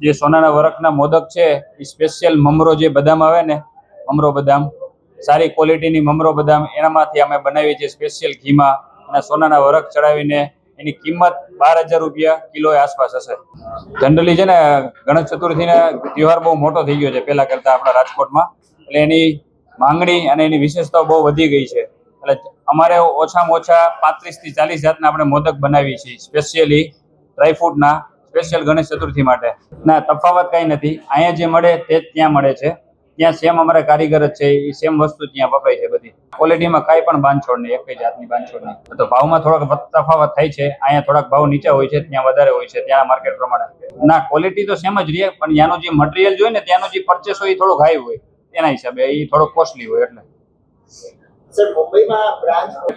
જે સોનાના વરખના મોદક છે, એ સ્પેશિયલ મમરો જે બદામ આવે ને, મમરો બદામ, સારી ક્વોલિટીની મમરો બદામ, એનામાંથી અમે બનાવીએ છીએ સ્પેશિયલ ઘીમાં. અને સોનાના વરખ ચડાવીને એની કિંમત બાર હજાર રૂપિયા કિલો આસપાસ હશે. જનરલી છે ને, ગણેશ ચતુર્થીનો તહેવાર બહુ મોટો થઈ ગયો છે, પહેલા કરતા આપણા રાજકોટમાં. એટલે એની માંગણી અને એની વિશેષતાઓ બહુ વધી ગઈ છે. એટલે અમારે ઓછામાં ઓછા પાંત્રીસથી ચાલીસ જાતના આપણે મોદક બનાવીએ છીએ સ્પેશિયલી ડ્રાયફ્રૂટના સ્પેશિયલ ગણેશ ચતુર્થી માટે. ના તફાવત કાંઈ નથી. અહીંયા જે મળે તે જ ત્યાં મળે છે. ત્યાં સેમ અમારા કારીગર જ છે એ સેમ વસ્તુ ત્યાં વપરાય છે બધી. ક્વોલિટીમાં કાંઈ પણ બાંધછોડ નહીં એક જાતની બાંધછોડ નહીં. તો ભાવમાં થોડોક તફાવત થાય છે. અહીંયા થોડાક ભાવ નીચા હોય છે ત્યાં વધારે હોય છે ત્યાં માર્કેટ પ્રમાણે. ના ક્વોલિટી તો સેમ જ રહે પણ ત્યાંનું જે મટીરિયલ જોઈએ ને ત્યાંનું જે પરચેસ હોય એ થોડુંક હાઈ હોય. એના હિસાબે એ થોડોક કોસ્ટલી હોય એટલે.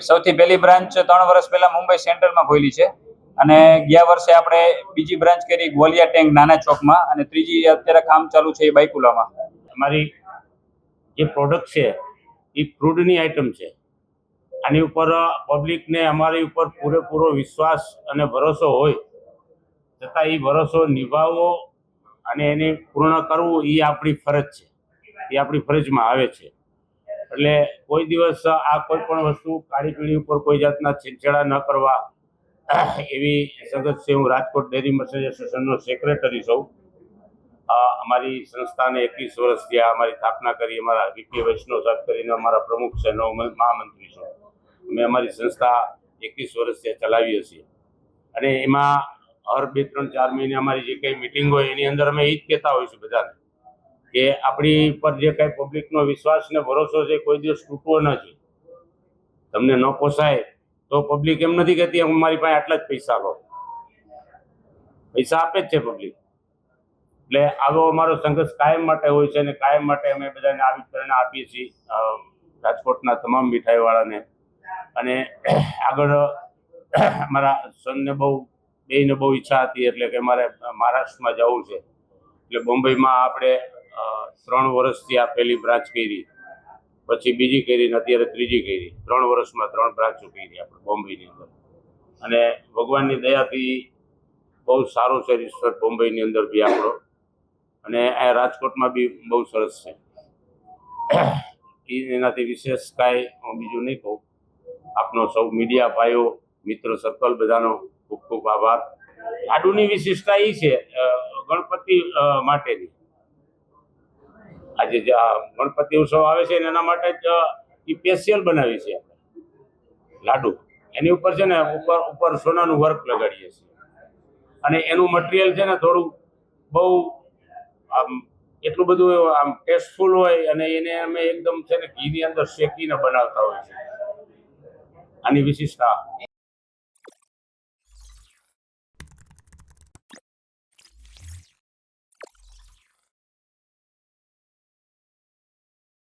સૌથી પહેલી બ્રાન્ચ ત્રણ વર્ષ પહેલા મુંબઈ સેન્ટ્રલમાં ખોલી છે. અને ગયા વર્ષે આપણે બીજી બ્રાન્ચ કરી ગોલિયા ટેન્ક નાના ચોકમાં અને ત્રીજી અત્યારે કામ ચાલુ છે એ બાઈકુલામાં અમારી જે પ્રોડક્ટ છે, એ ક્રૂડની આઇટમ છે. આની ઉપર પબ્લિકને અમારી ઉપર પૂરેપૂરો વિશ્વાસ અને ભરોસો હોય છતાં એ ભરોસો નિભાવવો અને એને પૂર્ણ કરવું એ આપણી ફરજ છે. એ આપણી ફરજમાં આવે છે. એટલે કોઈ દિવસ આ કોઈ પણ વસ્તુ કાળી પીળી ઉપર કોઈ જાતના છેડછેડા ન કરવા એવી સગત છે, હું રાજકોટ ડેરી મર્ચન્ટ એસોસિએશનનો સેક્રેટરી છું. અમારી સંસ્થાને એકવીસ વર્ષ થયા, અમારી સ્થાપના કરી, અમારા વીપી વૈષ્ણવ સાહેબ કરીને અમારા પ્રમુખ છે નવ મહામંત્રી છે. અમે અમારી સંસ્થા એકવીસ વર્ષથી ચલાવીએ છીએ. અને એમાં હર બે ત્રણ ચાર મહિને અમારી જે કંઈ મિટિંગ હોય, એની અંદર અમે એ જ કહેતા હોઈશું બધાને, કે આપણી પર જે કાંઈ પબ્લિકનો વિશ્વાસ ને ભરોસો છે, કોઈ દિવસ તૂટવો ન જોઈએ. તમને ન પોસાય તો પબ્લિક એમ નથી કહેતી મારી પાસે આટલા જ પૈસા લો. પૈસા આપે જ છે પબ્લિક એટલે આવો અમારો સંઘર્ષ કાયમ માટે હોય છે અને કાયમ માટે અમે બધાને આવી પ્રેરણા આપીએ છીએ રાજકોટના તમામ મીઠાઈવાળાને. અને આગળ, અમારા સનને બહુ, બેયને બહુ ઈચ્છા હતી એટલે કે મારે મહારાષ્ટ્રમાં જવું છે. એટલે બોમ્બેમાં આપણે ત્રણ વર્ષથી આ પહેલી બ્રાન્ચ કરી. પછી બીજી કરી ને અત્યારે ત્રીજી કરી. ત્રણ વર્ષમાં ત્રણ બ્રાન્ચો કરી આપણે બોમ્બેની અંદર. અને ભગવાનની દયાથી બહુ સારો છે રિસ્ટર બોમ્બેની અંદર બી આપણો. અને આ રાજકોટમાં બી બહુ સરસ છે. એનાથી વિશેષ કાંઈ હું બીજું નહીં કહું. આપનો સૌ મીડિયા ભાઈઓ, મિત્ર સર્કલ બધાનો ખૂબ ખૂબ આભાર. લાડુની વિશેષતા એ છે ગણપતિ માટેની. આજે જે ગણપતિ ઉત્સવ આવે છે, એના માટે જ સ્પેશિયલ બનાવી છે. લાડુ. એની ઉપર છે ને, ઉપર ઉપર સોનાનું વર્ક લગાડીએ છીએ. અને એનું મટીરિયલ છે ને, થોડું બહુ, આમ, એટલું બધું આમ ટેસ્ટફુલ હોય અને એને અમે એકદમ છે ને, ઘીની અંદર શેકીને બનાવતા હોય છે. આની વિશિષ્ટતા